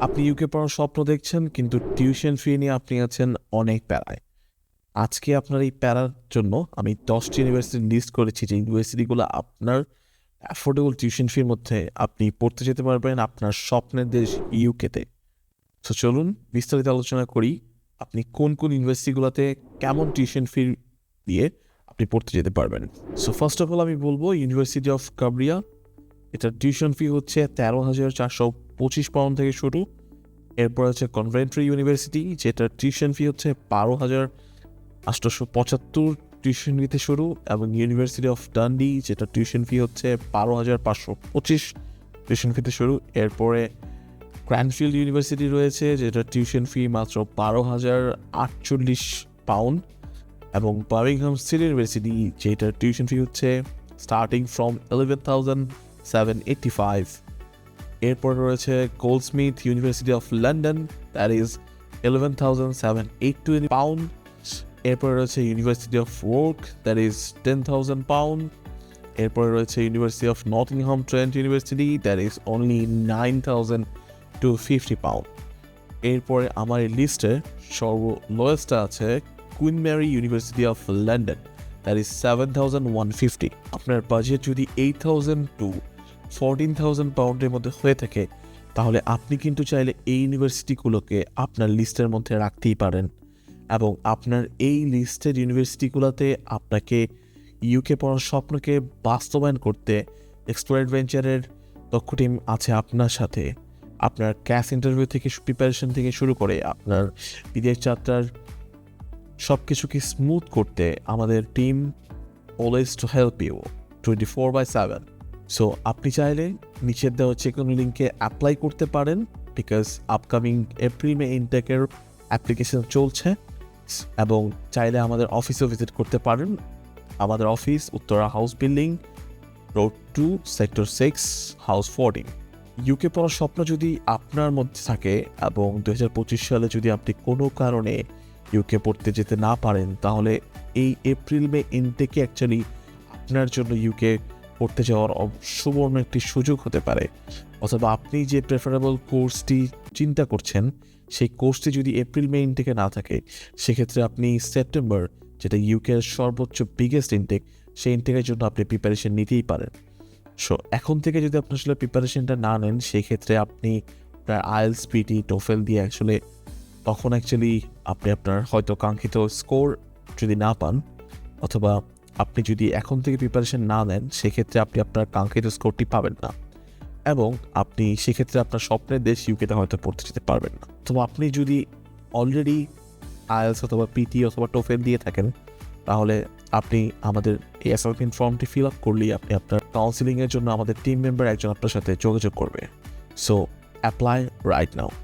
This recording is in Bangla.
আপনি ইউকে পড়ার স্বপ্ন দেখছেন, কিন্তু টিউশন ফি নিয়ে আপনি আছেন অনেক প্যারায়। আজকে আপনার এই প্যারার জন্য আমি দশটি ইউনিভার্সিটি লিস্ট করেছি, যে ইউনিভার্সিটিগুলো আপনার অ্যাফোর্ডেবল টিউশন ফির মধ্যে আপনি পড়তে যেতে পারবেন আপনার স্বপ্নের দেশ ইউকেতে তো। চলুন বিস্তারিত আলোচনা করি, আপনি কোন কোন ইউনিভার্সিটিগুলোতে কেমন টিউশন ফি দিয়ে আপনি পড়তে যেতে পারবেন। সো ফার্স্ট অফ অল আমি বলব ইউনিভার্সিটি অফ কাবরিয়া এটার টিউশন ফি হচ্ছে তেরো হাজার চারশো পঁচিশ পাউন্ড থেকে শুরু। এরপর হচ্ছে কনভেন্ট্রি ইউনিভার্সিটি, যেটার টিউশন ফি হচ্ছে বারো হাজার আটশোশো পঁচাত্তর টিউশন ফিতে শুরু, এবং ইউনিভার্সিটি অফ ডান্ডি যেটা টিউশন ফি হচ্ছে বারো হাজার পাঁচশো পঁচিশ টিউশন ফিতে শুরু। এরপরে ক্র্যানফিল্ড ইউনিভার্সিটি রয়েছে যেটা টিউশন ফি মাত্র বারো হাজার আটচল্লিশ পাউন্ড, এবং বার্মিংহাম সিটি ইউনিভার্সিটি, যেটার টিউশন ফি হচ্ছে starting from eleven thousand seven eighty five এরপর রয়েছে Goldsmith university of London that is eleven thousand seven eight twenty pound এরপর রয়েছে university of work that is ten thousand pound এরপরে রয়েছে university of Nottingham Trent university that is only nine thousand two fifty pound এরপরে আমার এই লিস্টে সর্ব লোয়েস্টটা আছে Queen Mary university of London that is seven thousand one fifty আপনার বাজেট যদি eight thousand to fourteen thousand পাউন্ডের মধ্যে হয়ে থাকে, তাহলে আপনি কিন্তু চাইলে এই ইউনিভার্সিটিগুলোকে আপনার লিস্টের মধ্যে রাখতেই পারেন। এবং আপনার এই লিস্টের ইউনিভার্সিটিগুলোতে আপনাকে ইউকে পড়ার স্বপ্নকে বাস্তবায়ন করতে এক্সপ্লোর অ্যাডভেঞ্চারের দক্ষ টিম আছে আপনার সাথে। আপনার ক্যাশ ইন্টারভিউ থেকে প্রিপারেশন থেকে শুরু করে আপনার বিদেশ যাত্রার সব কিছুকে স্মুথ করতে আমাদের team always to help you twenty four by seven so আপনি চাইলে নিচের দেওয়া যে কোনো লিঙ্কে অ্যাপ্লাই করতে পারেন বিকজ আপকামিং এপ্রিল মে ইনটেকের অ্যাপ্লিকেশন চলছে। এবং চাইলে আমাদের অফিসেও ভিজিট করতে পারেন। আমাদের office Uttara house building road two sector six house fourteen UK পড়ার স্বপ্ন যদি আপনার মধ্যে থাকে এবং দু হাজার পঁচিশ সালে যদি আপনি কোনো কারণে ইউকে পড়তে যেতে না পারেন, তাহলে এই এপ্রিল মে ইনটেকে অ্যাকচুয়ালি আপনার জন্য ইউকে পড়তে যাওয়ার সুবর্ণ একটি সুযোগ হতে পারে। অথবা আপনি যে প্রেফারেবল কোর্সটি চিন্তা করছেন, সেই কোর্সটি যদি এপ্রিল মে ইনটেকে না থাকে, সেক্ষেত্রে আপনি সেপ্টেম্বর যেটা ইউকের সর্বোচ্চ বিগেস্ট ইনটেক সেই ইনটেকের জন্য আপনি প্রিপারেশন নিতেই পারেন। সো এখন থেকে যদি আপনি আসলে প্রিপারেশনটা না নেন সেই ক্ষেত্রে আপনি আপনার আইএলস পিটি টোফেল দিয়ে আসলে তখন অ্যাকচুয়ালি আপনি আপনার হয়তো কাঙ্ক্ষিত স্কোর যদি না পান, অথবা আপনি যদি এখন থেকে প্রিপারেশন না নেন, সেক্ষেত্রে আপনি আপনার কাঙ্ক্ষিত স্কোরটি পাবেন না। এবং আপনি সেক্ষেত্রে আপনার স্বপ্নের দেশ ইউকেতে হয়তো পড়তে যেতে পারবেন না। তো আপনি যদি অলরেডি আয়েলস অথবা পিটি অথবা টোফেল দিয়ে থাকেন, তাহলে আপনি আমাদের এই অ্যাসাইনমেন্ট ফর্মটি ফিল আপ করলেই আপনি আপনার কাউন্সিলিংয়ের জন্য আমাদের টিম মেম্বার একজন আপনার সাথে যোগাযোগ করবে। So apply right now